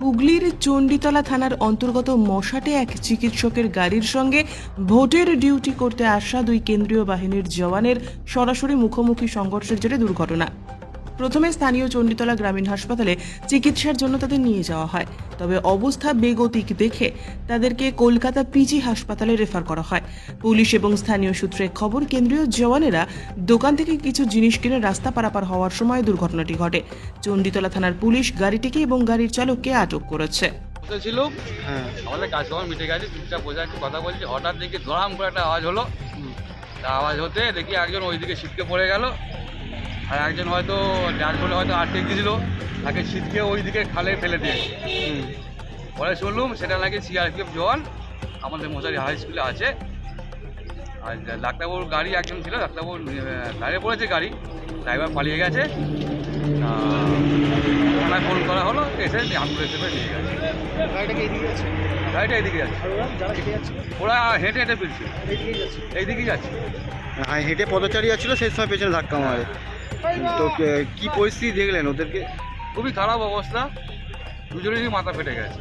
হুগলির চণ্ডীতলা থানার অন্তর্গত মশাটে এক চিকিৎসকের গাড়ির সঙ্গে ভোটের ডিউটি করতে আসা দুই কেন্দ্রীয় বাহিনীর জওয়ানের সরাসরি মুখোমুখি সংঘর্ষের জেরে দুর্ঘটনা। প্রথমে স্থানীয় চণ্ডীতলা গ্রামীণ হাসপাতালে চিকিৎসার জন্য তাদের নিয়ে যাওয়া হয়। তবে অবস্থা বেগতিক দেখে তাদেরকে কলকাতা পিজি হাসপাতালে রেফার করা হয়। পুলিশ এবং স্থানীয় সূত্রে খবর কেন্দ্রীয় জওয়ানেরা দোকান থেকে কিছু জিনিস কিনে রাস্তা পারাপার হওয়ার সময় দুর্ঘটনাটি ঘটে। চণ্ডীতলা থানার পুলিশ গাড়িটিকে এবং গাড়ির চালককে আটক করেছে। ছিল হ্যাঁ। আমাদের কাজকর্ম মিটে গেছে চুপচাপ বসে একটু কথা বলছি। হঠাৎ দেখি ধরাম করে একটা আওয়াজ হলো। তা আওয়াজ হতে দেখি একজন ওইদিকে ছিটকে পড়ে গেল। আর একজন হয়তো ড্যাশ বলে হয়তো আটকে গিয়েছিল তাকে ছিটকে ওইদিকে খালে ফেলে দিয়েছে। হুম। পরে শুনলুম সেটা নাকি সিআরপিএফ জওয়ান আমাদের মশারি হাই স্কুলে আছে। আর ডাক্তারবাবুর গাড়ি একজন ছিল ডাক্তারবাবু দাঁড়িয়ে পড়েছে গাড়ি ড্রাইভার পালিয়ে গেছে। থানায় ফোন করা হলো এসে অ্যাম্বুলেন্সে করে নিয়ে গেছে। গাড়িটা এদিকে যাচ্ছে? ওরা হেঁটে হেঁটে হেঁটে ফিরছে এইদিকেই যাচ্ছে। হ্যাঁ হেঁটে পদচারী যাচ্ছিল সেই সময় পেছনে ধাক্কা মারে। তো কি পরিস্থিতি দেখলেন? ওদেরকে খুবই খারাপ অবস্থা। দুজনেরই মাথা ফেটে গেছে।